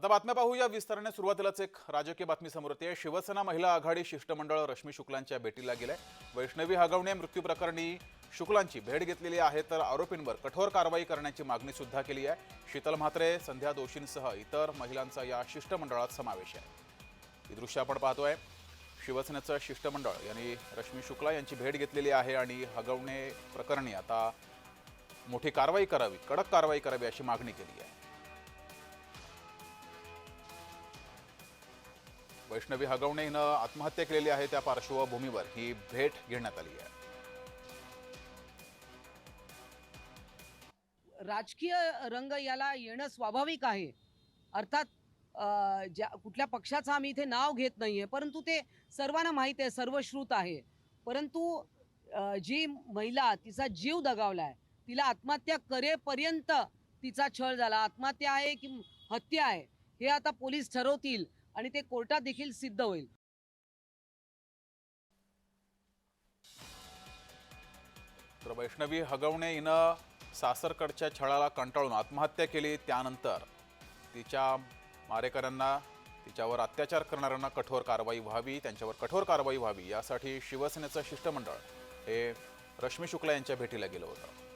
आता बातम्या पाहूया. विस्ताराने सुरुवातीलाच एक राजकीय बातमी समोर येते. शिवसेना महिला आघाडी शिष्टमंडळ रश्मी शुक्लांच्या भेटीला गेलंय. वैष्णवी हगवणे मृत्यू प्रकरणी शुक्लांची भेट घेतलेली आहे तर आरोपींवर कठोर कारवाई करण्याची मागणी सुद्धा केली आहे. शीतल म्हात्रे संध्या दोषींसह इतर महिलांचा या शिष्टमंडळात समावेश आहे. ही दृश्य आपण पाहतोय. शिवसेनेचं शिष्टमंडळ यांनी रश्मी शुक्ला यांची भेट घेतलेली आहे आणि हगवणे प्रकरणी आता मोठी कारवाई करावी कडक कारवाई करावी अशी मागणी केली आहे. वैष्णवी हगवणे हिनं आत्महत्या केलेली आहे त्या पार्श्वभूमीवर. ही भेट घेण्यात आली आहे. राजकीय रंग याला येणं स्वाभाविक आहे. अर्थात ज्या कुठल्या पक्षाचं आम्ही इथे नाव घेत नाहीये परंतु ते सर्वांना माहीत आहे सर्वश्रुत आहे. परंतु जी महिला तिचा जीव दगावलाय तिला आत्महत्या करेपर्यंत तिचा छळ झाला. आत्महत्या आहे की हत्या आहे हे आता पोलीस ठरवतील. आणि ते कोर्टात देखील सिद्ध होईल. तर वैष्णवी हगवणे हिनं सासरकडच्या छळाला कंटाळून आत्महत्या केली त्यानंतर. तिच्या मारेकऱ्यांना तिच्यावर अत्याचार करणाऱ्यांना कठोर कारवाई व्हावी त्यांच्यावर कठोर कारवाई व्हावी यासाठी शिवसेनेचं शिष्टमंडळ हे रश्मी शुक्ला यांच्या भेटीला गेलं होतं.